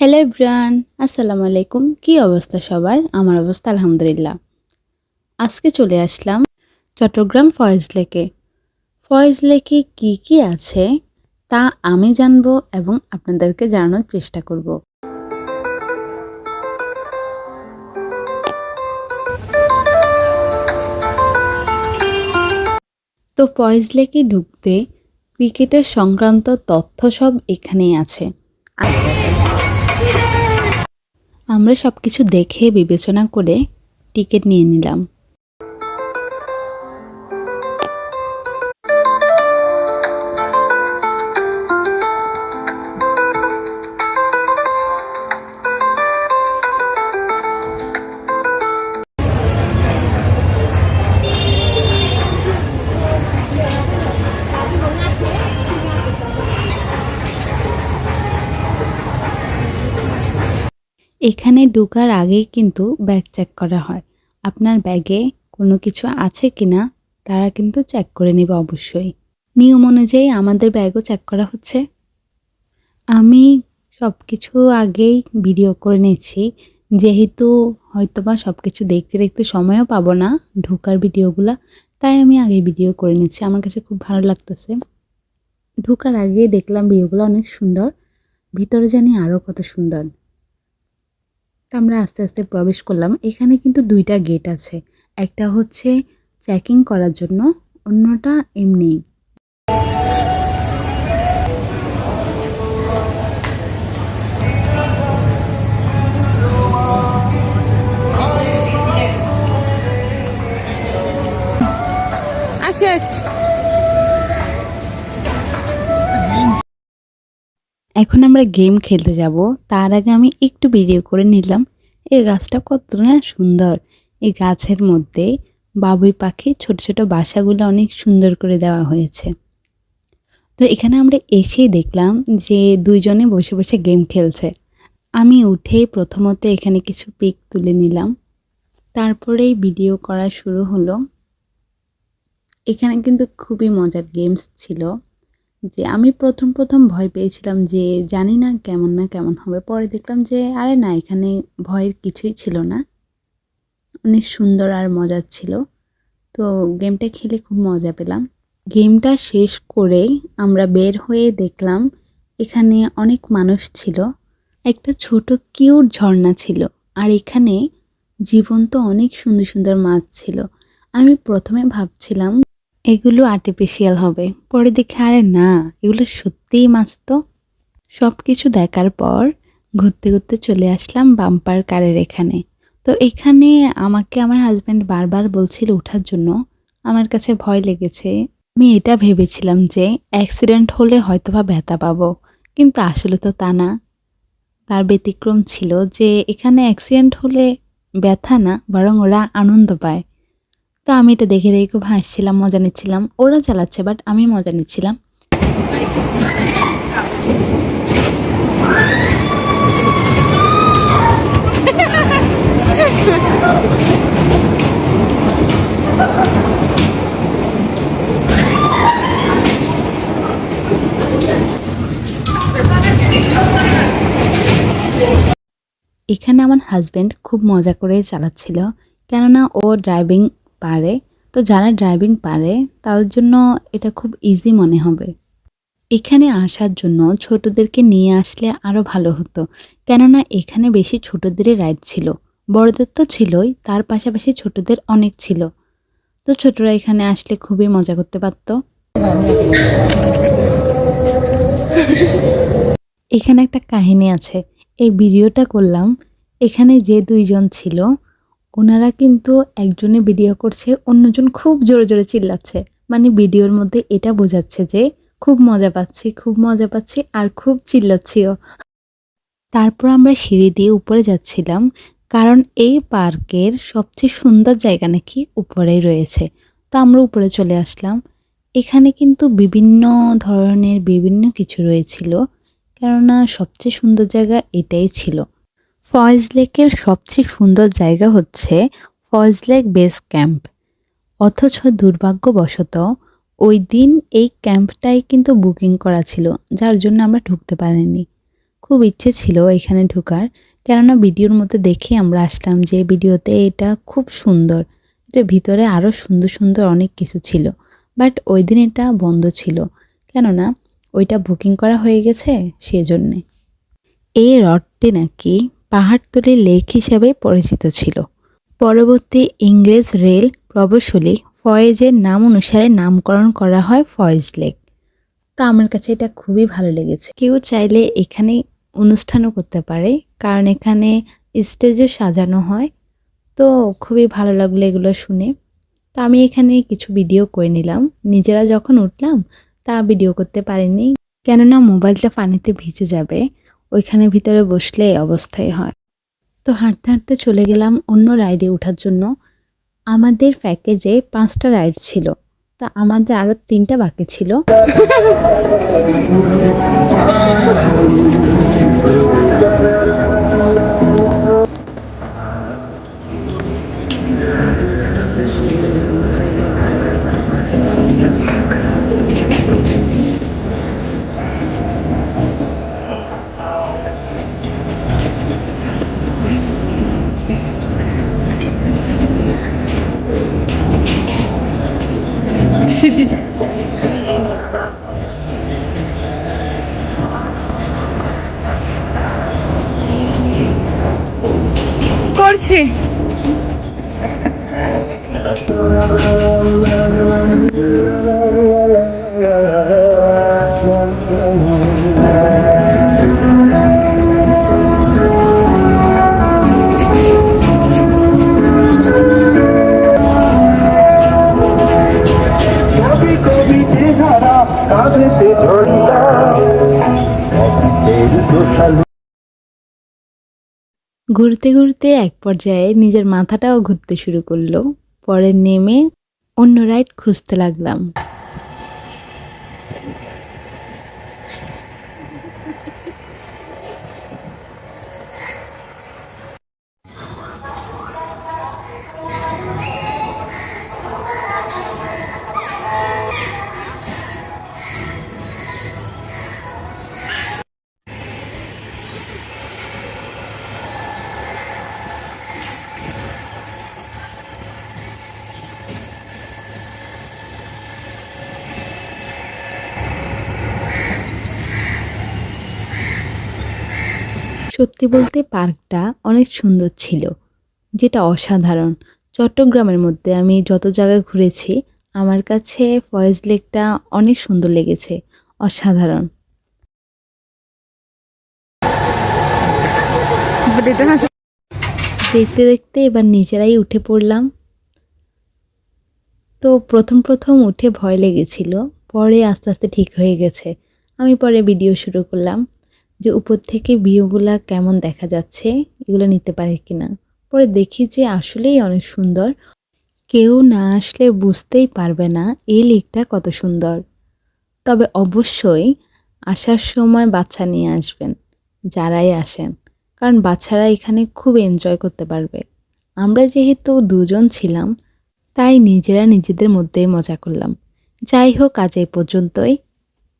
Hello Ibran আসসালামু আলাইকুম। কি অবস্থা সবার? আমার অবস্থা আলহামদুলিল্লাহ। আজকে চলে আসলাম চট্টগ্রাম ফয়েজ লেকে। ফয়েজ লেকে কি কি আছে? তা আমি জানব এবং আপনাদেরকে জানানোর চেষ্টা করব। তো ফয়েজ লেকে ঢুকতে ক্রিকেটের সংক্রান্ত তথ্য সব এখানেই আছে। আমরা সব কিছু দেখে বিবেচনা করে টিকিট নিয়ে নিলাম। এখানে ঢোকার আগেই কিন্তু ব্যাগ চেক করা হয়। আপনার ব্যাগে কোনো কিছু আছে কি না তারা কিন্তু চেক করে নেবে অবশ্যই। নিয়ম অনুযায়ী আমাদের ব্যাগও চেক করা হচ্ছে। আমি সব কিছু আগেই ভিডিও করে নিয়েছি। যেহেতু হয়তোবা সব কিছু দেখতে দেখতে সময়ও পাবো না ঢোকার ভিডিওগুলো, তাই আমি আগে ভিডিও করে নিচ্ছি আমার কাছে খুব ভালো লাগতেছে। ঢোকার আগে দেখলাম ভিডিওগুলো অনেক সুন্দর। ভিতরে জানি আরও কত সুন্দর। তো আমরা আস্তে আস্তে প্রবেশ করলাম। এখানে কিন্তু দুইটা গেট আছে। একটা হচ্ছে চেকিং করার জন্য, অন্যটা এমনি। আসেট। এখন আমরা গেম খেলতে যাব। তার আগে আমি একটু ভিডিও করে নিলাম। এই গাছটা কত না সুন্দর। এই গাছের মধ্যে বাবুই পাখি ছোট ছোট বাসাগুলো অনেক সুন্দর করে দেওয়া হয়েছে। তো এখানে আমরা এসেই দেখলাম যে দুইজনে বসে বসে গেম খেলছে। আমি উঠেই প্রথমত এখানে কিছু পিক তুলে নিলাম। তারপরেই ভিডিও করা শুরু হলো। এখানে কিন্তু খুবই মজার গেমস ছিল। যে আমি প্রথম প্রথম ভয় পেয়েছিলাম যে জানি না কেমন না কেমন হবে। পরে দেখলাম যে, আরে না, এখানে ভয়ের কিছুই ছিল না। অনেক সুন্দর আর মজার ছিল। তো গেমটা খেলে খুব মজা পেলাম। গেমটা শেষ করে আমরা বের হয়ে দেখলাম, এখানে অনেক মানুষ ছিল। একটা ছোট কিউর ঝর্ণা ছিল। আর এখানে জীবন্ত অনেক সুন্দর সুন্দর মাছ ছিল। আমি প্রথমে ভাবছিলাম এগুলো আর্টিফিশিয়াল হবে। পরে দেখে, আরে না, এগুলো সত্যিই মাছ তো। সব কিছু দেখার পর ঘুরতে ঘুরতে চলে আসলাম বাম্পার কারের এখানে। তো এখানে আমাকে আমার হাজব্যান্ড বারবার বলছিল ওঠার জন্য। আমার কাছে ভয় লেগেছে। আমি এটা ভেবেছিলাম যে অ্যাক্সিডেন্ট হলে হয়তোবা ব্যথা পাবো। কিন্তু আসলে তো তা না। তার ব্যতিক্রম ছিল যে এখানে অ্যাক্সিডেন্ট হলে ব্যথা না, বরং ওরা আনন্দ পায়। তো আমি এটা দেখে দেখে খুব হাসছিলাম, মজা নিচ্ছিলাম। ওরা চালাচ্ছে বাট আমি মজা নিচ্ছিলাম। এখানে আমার হাজব্যান্ড খুব মজা করে চালাচ্ছিল, কেননা ও ড্রাইভিং পারে, তো যারা ড্রাইভিং পারে, তাদের জন্য এটা খুব ইজি মনে হবে। এখানে আসার জন্য ছোটদেরকে নিয়ে আসলে আরও ভালো হতো, কেননা এখানে বেশি ছোটদেরই রাইড ছিল। বড়দের তো ছিলই, তার পাশাপাশি ছোটদের অনেক ছিল। তো ছোটরা এখানে আসলে খুবই মজা করতে পারত। এখানে একটা কাহিনী আছে, এই ভিডিওটা করলাম। এখানে যে দুইজন ছিল ওনারা কিন্তু একজনে ভিডিও করছে, অন্যজন খুব জোরে জোরে চিল্লাচ্ছে। মানে ভিডিওর মধ্যে এটা বোঝাচ্ছে যে খুব মজা পাচ্ছি, খুব মজা পাচ্ছি আর খুব চিল্লাচ্ছিও। তারপর আমরা সিঁড়ি দিয়ে উপরে যাচ্ছিলাম, কারণ এই পার্কের সবচেয়ে সুন্দর জায়গা নাকি উপরেই রয়েছে। তো আমরা উপরে চলে আসলাম। এখানে কিন্তু বিভিন্ন ধরনের বিভিন্ন কিছু রয়েছিল, কেননা সবচেয়ে সুন্দর জায়গা এটাই ছিল। ফয়েজ লেকের সবচেয়ে সুন্দর জায়গা হচ্ছে ফয়েজ লেক বেস ক্যাম্প। অথচ দুর্ভাগ্যবশত ওই দিন এই ক্যাম্পটাই কিন্তু বুকিং করা ছিল, যার জন্য আমরা ঢুকতে পারিনি। খুব ইচ্ছে ছিল এখানে ঢোকার, কেননা ভিডিওর মধ্যে দেখে আমরা আসলাম যে ভিডিওতে এটা খুব সুন্দর এটা ভিতরে আরও সুন্দর সুন্দর অনেক কিছু ছিল, বাট ওই দিন এটা বন্ধ ছিল, কেননা ওইটা বুকিং করা হয়ে গেছে সেজন্যে। এই হ্রদটি নাকি পাহাড়তলি লেক হিসাবে পরিচিত ছিল। পরবর্তী ইংরেজ রেল প্রকৌশলী ফয়েজের নাম অনুসারে নামকরণ করা হয় ফয়েজ লেক। তো আমার কাছে এটা খুবই ভালো লেগেছে। কেউ চাইলে এখানে অনুষ্ঠানও করতে পারে, কারণ এখানে স্টেজও সাজানো হয়। তো খুবই ভালো লাগল এগুলো শুনে। তো আমি এখানে কিছু ভিডিও করে নিলাম। নিজেরা যখন উঠলাম তা ভিডিও করতে পারিনি। কেননা মোবাইলটা পানিতে ভিজে যাবে। ওইখানে ভিতরে বসলে অবস্থাই হয়। তো হাঁটতে হাঁটতে চলে গেলাম অন্য রাইডে ওঠার জন্য। আমাদের প্যাকেজে পাঁচটা রাইড ছিল। তা আমাদের আরও তিনটা বাকি ছিল। করছি ঘুরতে ঘুরতে এক পর্যায়ে নিজের মাথাটাও ঘুরতে শুরু করল। পরে নেমে অন্য রাইড খুঁজতে লাগলাম। সত্যি বলতে পার্কটা অনেক সুন্দর ছিল, যেটা অসাধারণ। চট্টগ্রামের মধ্যে আমি যত জায়গায় ঘুরেছি, আমার কাছে ফয়েজ লেকটা অনেক সুন্দর লেগেছে, অসাধারণ। দেখতে দেখতে এবার নিজেরাই উঠে পড়লাম। তো প্রথম প্রথম উঠে ভয় লেগেছিল, পরে আস্তে আস্তে ঠিক হয়ে গেছে। আমি পরে ভিডিও শুরু করলাম। যে উপর থেকে ভিউগুলা কেমন দেখা যাচ্ছে, এগুলো নিতে পারে কিনা। পরে দেখি যে আসলেই অনেক সুন্দর। কেউ না আসলে বুঝতেই পারবে না এই লেকটা কত সুন্দর। তবে অবশ্যই আসার সময় বাচ্চা নিয়ে আসবেন, যারাই আসেন। কারণ বাচ্চারা এখানে খুব এনজয় করতে পারবে। আমরা যেহেতু দুজন ছিলাম, তাই নিজেরা নিজেদের মধ্যেই মজা করলাম। যাই হোক, আজ এই পর্যন্তই।